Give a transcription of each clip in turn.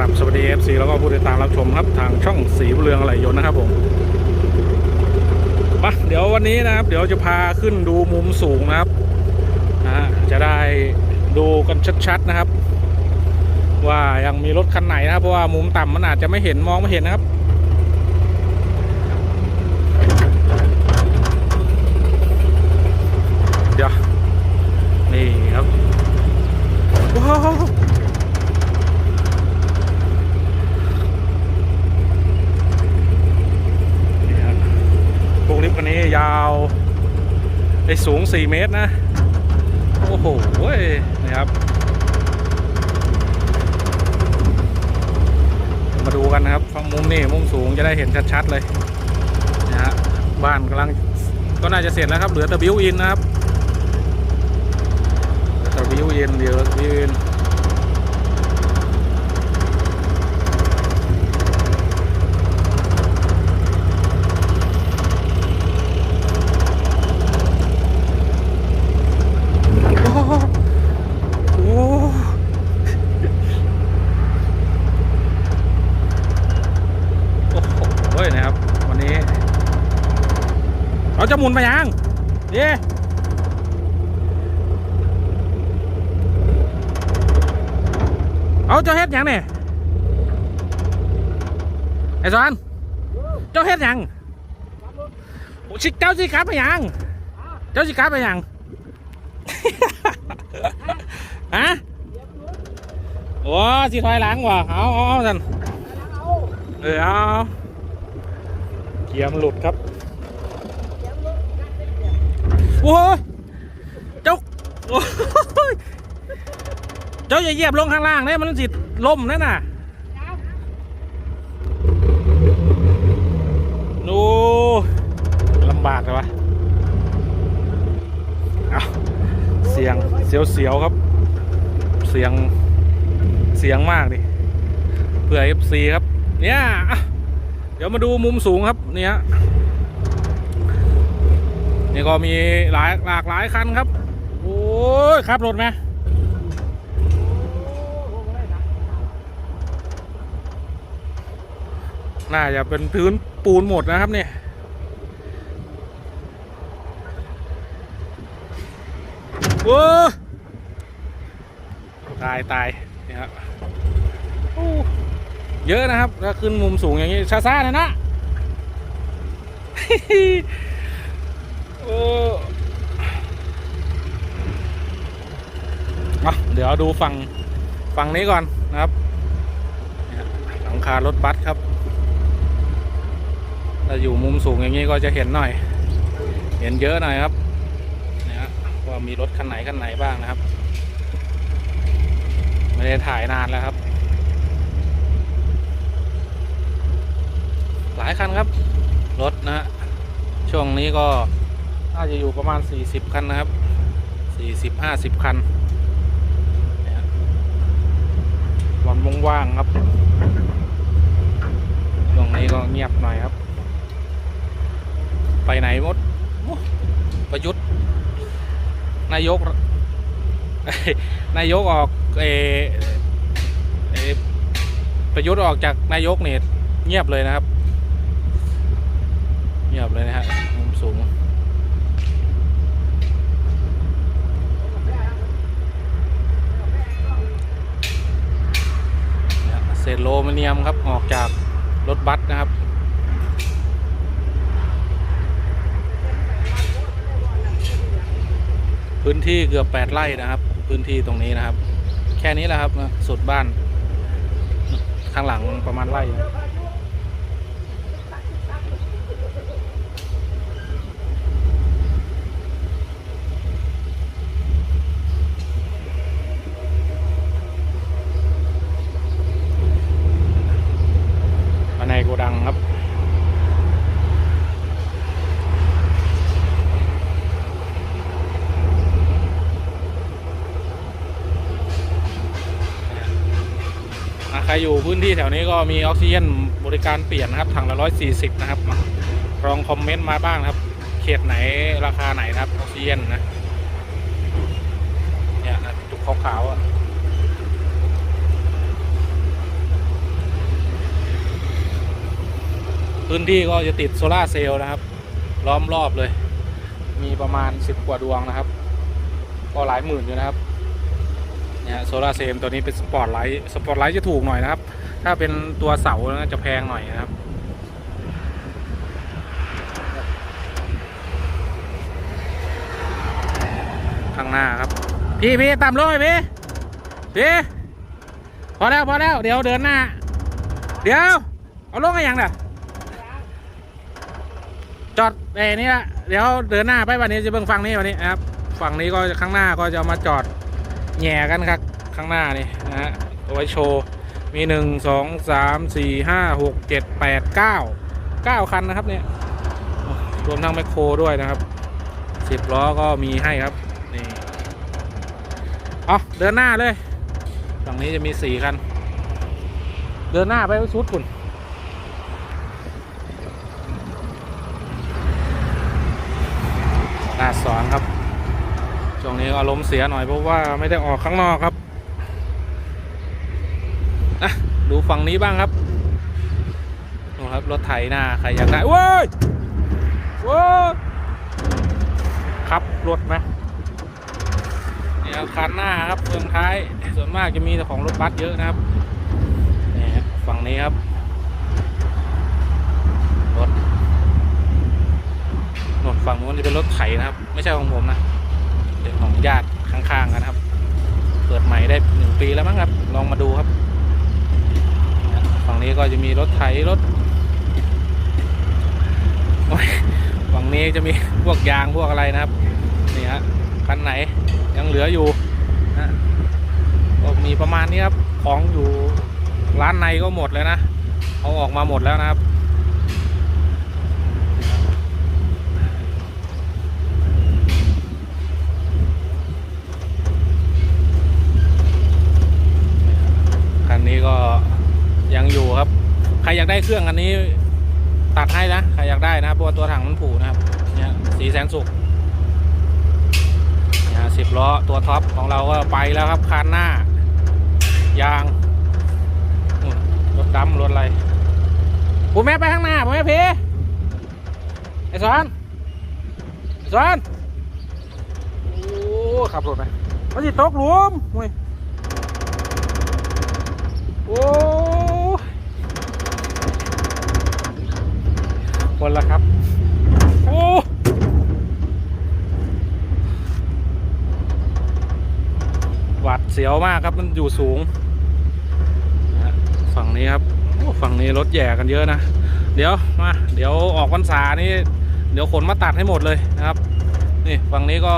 ครับสวัสดี FC แล้วก็ผู้ติดตามรับชมครับทางช่องสีเรืองอะไรยนนะครับผมมาเดี๋ยววันนี้นะครับ เดี๋ยวจะพาขึ้นดูมุมสูงนะครับนะฮะจะได้ดูกันชัดๆนะครับ ว่ายังมีรถคันไหนนะครับเพราะว่ามุมต่ำมันอาจจะไม่เห็นมองไม่เห็นนะครับ เดี๋ยวนี่ครับว้าวนี่ครับพวกลิฟต์คันนี้ยาว ไอ้สูง 4 เมตรนะ โอ้โหนะครับ มาดูกันนะครับฝั่งมุมนี่มุมสูงจะได้เห็นชัดๆเลยนะฮะบ้านกำลังก็น่าจะเสร็จแล้วครับ เหลือแต่บิวอินนะครับแต่บิวอินเดี๋ยวบิวอินโอ้โหโอ้โห โอ้โหเฮ้ยนะครับ วันนี้ เรา จะหมุนไปยังเย่เอาเจ้าเฮ็ดหยังเนี่ยไอ้สอนเจ้าเฮ็ดหยังโอ้ชิเจ้าสิครับไปยัง เจ้าสิครับไปยังฮะโอ้สิถอยหลังว่ะเอาเอาเอาสันเออเอาเกียร์มันหลุดครับ โอ้ยเจ้าโอ้ยเจ้าอย่าเหยียบลงข้างล่างนี่ยมันสิล่มนั่นน่ะดูลำบากเลยวะเอาเสียงเสียวๆครับ เสียงเสียงมากดิเพื่อ FC ครับ เนี่ย เดี๋ยวมาดูมุมสูงครับ เนี่ย นี่ก็มีหลายหลากหลายคันครับ โอ้ยครับรถไหมน่าจะเป็นพื้นปูนหมดนะครับเนี่ยโอ้ตายตายนี่ครับโอ้เยอะนะครับถ้าขึ้นมุมสูงอย่างนี้ช้าๆหนะนะ อ้เอาเดี๋ยวดูฝั่งฝั่งนี้ก่อนนะครับหลังคารถบัสครับถ้าอยู่มุมสูงอย่างนี้ก็จะเห็นหน่อย เห็นเยอะหน่อยครับนี่ยว่ามีรถคันไหนคันไหนบ้างนะครับ ไม่ได้ถ่ายนานแล้วครับ หลายคันครับ รถนะฮะช่วงนี้ก็ น่าจะอยู่ประมาณ 40 คัน นะครับ 40 50 คันวันว่างๆครับช่วงนี้ก็เงียบหน่อยครับ ไปไหนหมด ประยุทธ์ นายก นายกออกเอเออประยุทธ์ออกจากนายกเนี่ยเงียบเลยนะครับ เงียบเลยนะฮะมุมสูงเนี่ยเศ ษโลมิเนียมครับออกจากรถบัสนะครับ พื้นที่เกือบ8ไร่นะครับ พื้นที่ตรงนี้นะครับ แค่นี้แหละครับสุดบ้าน ข้างหลังประมาณไร่ อยู่พื้นที่แถวนี้ก็มีออกซิเจนบริการเปลี่ยนนะครับถังละร้อยสี่สิบนะครับลองคอมเมนต์มาบ้างครับ เขตไหนราคาไหนนะครับออกซิเจนนะเนี่ยจุกขาวๆพื้นที่ก็จะติดโซลาเซลล์นะครับ ล้อมรอบเลย มีประมาณสิบกว่าดวงนะครับ ก็หลายหมื่นอยู่นะครับ เนี่ยโซลาร์เซลล์ตัวนี้เป็นสปอร์ตไลท์สปอร์ตไลท์จะถูกหน่อยนะครับ ถ้าเป็นตัวเสาจะแพงหน่อยนะครับข้างหน้าครับ พี่พี่ต่ำลงไปพี่พี่พอแล้วพอแล้วเดี๋ยวเดินหน้า เดี๋ยว เอาลงกันยังเน่ะจอดเอ้นี่ละเดี๋ยวเดินหน้าไปวันนี้จะเบิ่งฝั่งนี้วันนี้นะครับ ฝั่งนี้ก็ข้างหน้าก็จะมาจอด แหย่กันครับข้างหน้านี่นะฮะเอาไว้โชว์มีหนึ่งสองสามสี่ห้าหกเจ็ดแปดเก้าเก้าคันนะครับเนี่ยรวมทั้งแมคโครด้วยนะครับสิบล้อก็มีให้ครับนี่เอาเดินหน้าเลยฝั่งนี้จะมีสี่คัน เดินหน้าไปสุดคุณหน้าสอนครับ ช่วงนี้อารมณ์เสียหน่อยเพราะว่าไม่ได้ออกข้างนอกครับอะดูฝั่งนี้บ้างครับดูครับรถไถหน้าใครอยากได้โว้ยโว้ยครับรถไหมนี่ครับคันหน้าครับเฟืองท้ายส่วนมากจะมีแต่ของรถบัสเยอะนะครับนี่ฝั่งนี้ครับรถรถฝั่งนู้นจะเป็นรถไถนะครับ ไม่ใช่ของผมนะ ญาติข้างๆกันครับ เปิดใหม่ได้หนึ่งปีแล้วมั้งครับ ลองมาดูครับ ฝั่งนี้ก็จะมีรถไถรถฝั่งนี้จะมีพวกยางพวกอะไรนะครับนี่ฮะคันไหนยังเหลืออยู่นะก็มีประมาณนี้ครับ ของอยู่ร้านในก็หมดเลยนะ เอาออกมาหมดแล้วนะครับ คันนี้ก็ยังอยู่ครับ ใครอยากได้เครื่องอันนี้ตัดให้นะใครอยากได้นะครับเพราะว่าตัวถังมันผูนะครับเนี่ยสีแสนสุกเนี่ยสิบล้อตัวท็อปของเราก็ไปแล้วครับคันหน้า ยางรถดำรถอะไรผมแม่ไปข้างหน้าผมแม่พีไอ้สอนไอ้สอนโอ้ขับรถไปมันสิตกหลุมโอ้ยโอ้ คนละครับโอ้หวัดเสียวมากครับมันอยู่สูง ฝั่งนี้ครับฝั่งนี้รถแย่กันเยอะนะ เดี๋ยวมาเดี๋ยวออกพรรษานี่เดี๋ยวขนมาตัดให้หมดเลยนะครับ นี่ฝั่งนี้ก็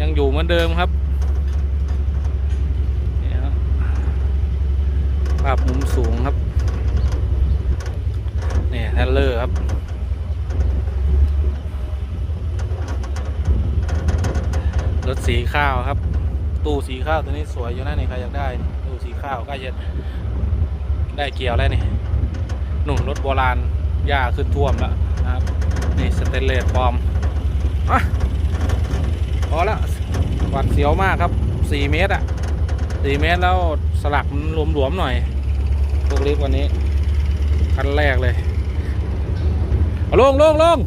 ยังอยู่เหมือนเดิมครับนี่ครับภาพมุมสูงครับ นี่แทนเลอร์ครับรถสีข้าวครับ ตู้สีข้าวตัวนี้สวยอยู่นะนี่ใครอยากได้ ตู้สีข้าวใกล้จะได้เกี่ยวแล้วนี่หนุ่นรถโบราณหญ้าขึ้นท่วมแล้วนะครับ นี่สเตนเลสปลอมอะพอแล้วหวัดเสียวมากครับ4เมตรอะ4เมตรแล้วสลักมันหลวมๆหน่อยพวกเล็กวันนี้ คันแรกเลย เอาลงลงลง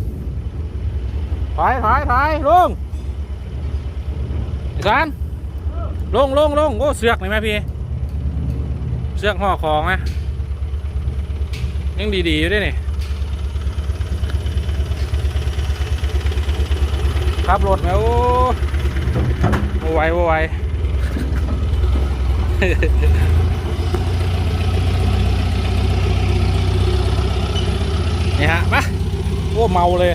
ถอยถอยถอยลงไอ้สารลงลงลงโอ้เสือกหน่อยไหมพี่ เสือกห่อของนะยังดีๆอยู่ด้วยนี่ขับรถไหมโอ้โหไวโอ้ไวนี่ฮะมา โอ้เมาเลย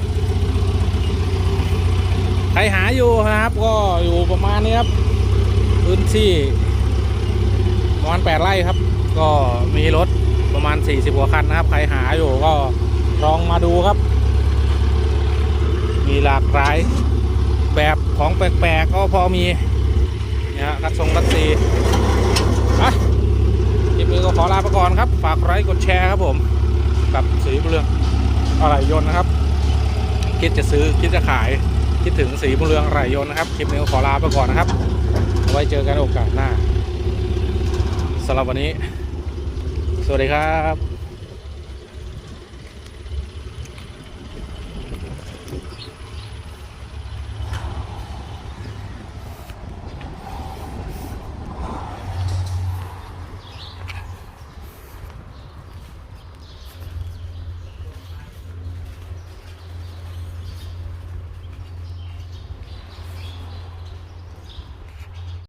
ใครหาอยู่นะครับ ก็อยู่ประมาณนี้ครับ พื้นที่ประมาณแปดไร่ครับ ก็มีรถประมาณ40กว่าคันนะครับ ใครหาอยู่ก็ลองมาดูครับ มีหลากหลายแบบของแปลกๆก็พอมีเนี่ยฮะกัดทรงกัดซีอะคลิปนี้ก็ขอลาไปก่อนครับ ฝากไลค์กดแชร์ครับผม กับสีบุญเรือง อะไรยนต์นะครับ คิดจะซื้อคิดจะขาย คิดถึงสีบุญเรืองอะไรยนต์นะครับ คลิปนี้ขอลาไปก่อนนะครับ ไว้เจอกันโอกาสหน้าสำหรับวันนี้ สวัสดีครับ